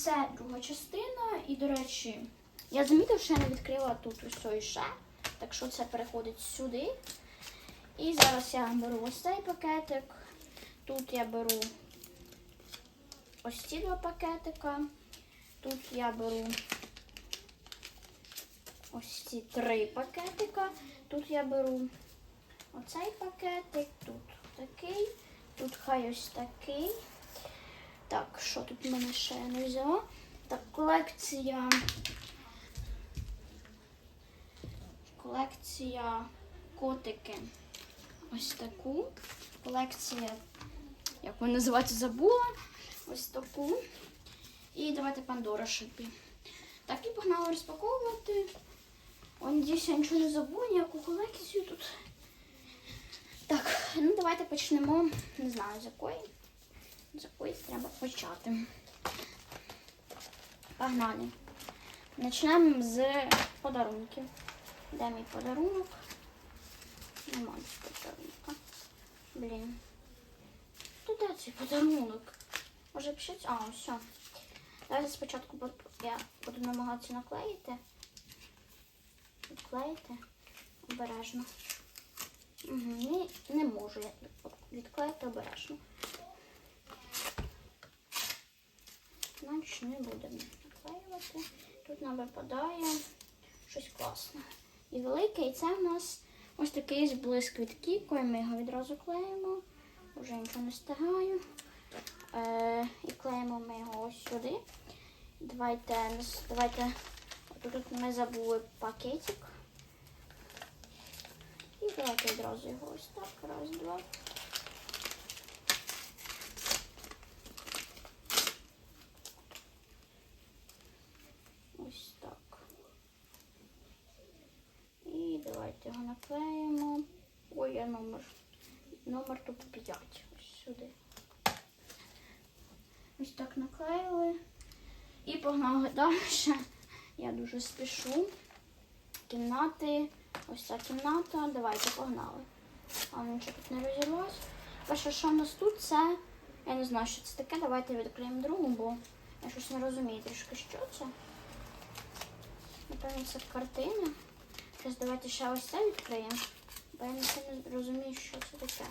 це друга частина. І, до речі, я замітив, що я не відкрила тут усе ще. Так що це переходить сюди. І зараз я беру ось цей пакетик. Тут я беру ось ці два пакетика. Тут я беру ось ці три пакетика. Тут я беру оцей пакетик, тут такий, тут хай ось такий. Так, що тут в мене ще я не взяла? Так, колекція. Колекція котики. Ось таку. Колекція, як вона називається, забула. Ось таку. І давайте Пандора шипі. Так, і погнали розпаковувати. О, надіюсь, я нічого не забула, ніяку колекцію тут. Так, ну давайте почнемо. Не знаю, з якої. Якої треба почати. Погнали. Почнемо з подарунків. Де мій подарунок? Немає подарунка. Блін. Тут де цей подарунок? Може пишіть? А, все. Давайте спочатку я буду намагатися наклеїти. Відклеїти обережно. Угу, не, не можу я відклеїти обережно. Значить не будемо наклеювати. Тут нам випадає щось класне. І велике, і це в нас ось такий зблиск від Кіко, ми його відразу клеїмо. Вже нічого не встигаю. Е, і клеїмо ми його ось сюди. Давайте, давайте, тут ми забули пакетик. І давайте відразу його ось так. Раз, два. Ось так. І давайте його наклеїмо. Я номер. Номер тут 5. Ось сюди. Ось так наклеїли. І погнали далі. Я дуже спішу. Кімнати. Ось ця кімната. Давайте погнали. А нічого тут не розірвалось. Перше, що в нас тут, це. Я не знаю, що це таке. Давайте відкриємо другу, бо я щось не розумію трішки, що це. Напевно, це картина. Зараз давайте ще ось це відкриємо. Бо я не розумію, що це таке.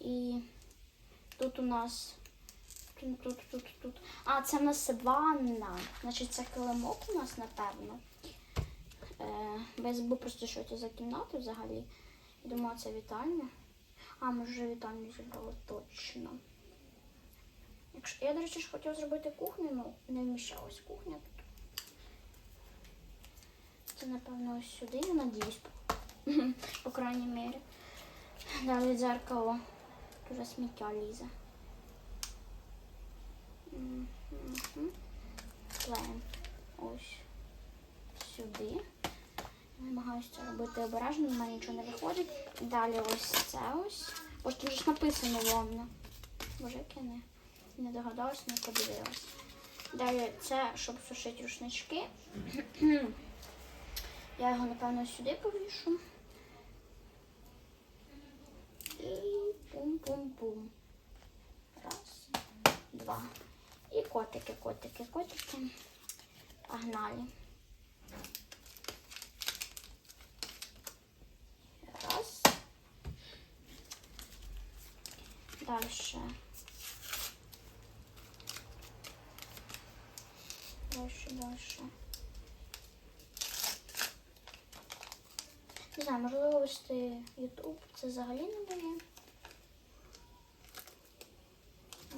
І тут у нас. Тут, тут, тут. А, це в нас ванна. Значить, це килимок у нас, напевно. Е, бо я забув просто, що це за кімната взагалі. Я думала, це вітальня. А, ми вже вітальню зібрали точно. Якщо, я, до речі, ж хотіла зробити кухню, ну не вміщалась кухня Це, напевно, ось сюди, я надіюсь, по, крайній мірі. Далі дзеркало. Дуже сміття лізе. Клеїмо ось сюди. Намагаюся це робити обережно, в мене нічого не виходить. Далі ось це ось. Ось тут ж написано вовна. Боже, я не, не догадалась, не подивилась. Далі це, щоб сушити рушнички. Я його, напевно, сюди повішу. І пум-пум-пум. Раз, два. І котики, котики, котики. Погнали. Раз. Дальше. Дальше, дальше. Не знаю, можливо, вести YouTube це взагалі не дає.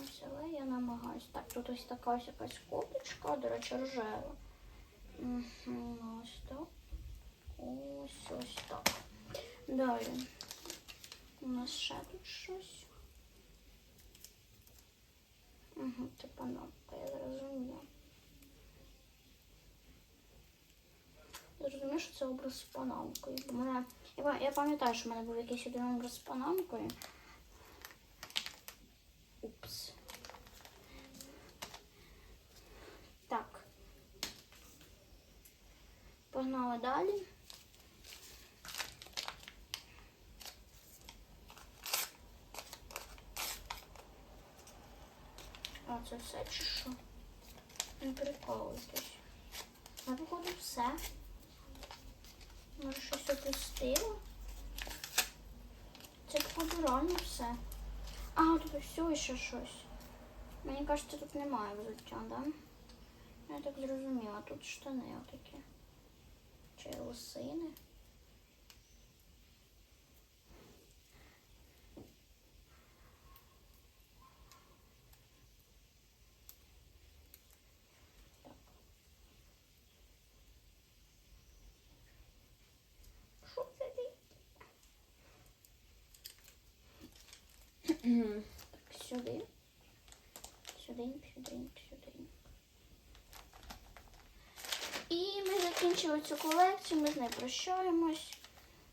Ось, але я намагаюсь. Так, тут ось така ось якась копочка, до речі, рожева. Мгм, Ось так. Ось ось так. Далі. У нас ще тут щось. Угу, це панамка, я зрозуміла. Я розумію, що це образ з панамкою. Бо мене, я, пам'ятаю, що в мене був якийсь один образ з панамкою. Упс. Так. Погнали далі. А це все чи що? Не приколуйтесь. А походу все. Може? Це походу реально все. А, тут все ще щось. Мені кажеться, тут немає взуття, да? Я так зрозуміла, тут штани отакі. Чи лосини. Що це ти? Так, сюди. Сюди, сюди, сюди. І ми закінчили цю колекцію, ми з нею прощаємось.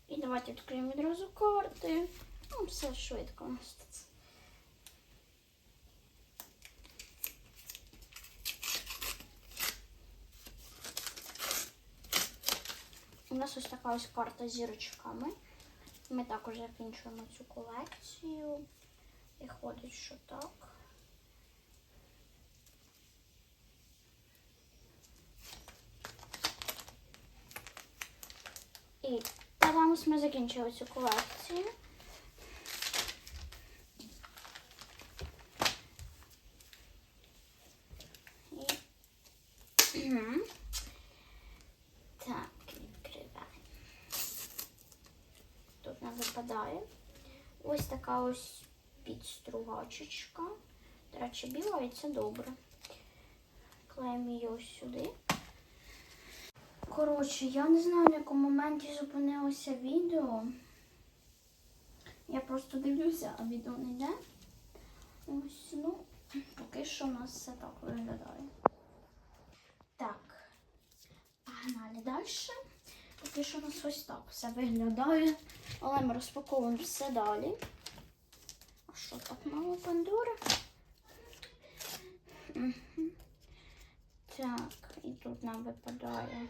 І давайте відкриємо відразу карти. Ну, все швидко у нас тут. У нас ось така ось карта з зірочками. Ми також закінчуємо цю колекцію. Виходить, що так. І та ось ми закінчили цю колекцію. Ось така ось підстругачечка. До речі, біла і це добре. Клеїмо її ось сюди. Коротше, я не знаю, в якому моменті зупинилося відео. Я просто дивлюся, а відео не йде. Ось, ну, поки що у нас все так виглядає. Так, погнали далі. Поки що у нас ось так все виглядає. Але ми розпаковуємо все далі. Що так мало Пандори? Мгм. Так, і тут нам випадає.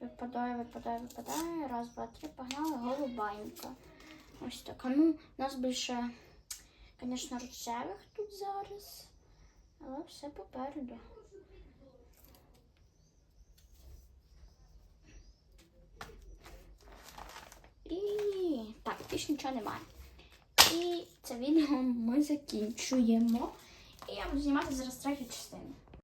Випадає, випадає, випадає. Раз, два, три, погнали, голубанька. Ось така. Ну, у нас більше, звісно, рожевих тут зараз. Але все попереду. І так, більше нічого немає. І це відео ми закінчуємо. І я буду знімати зараз третю частину.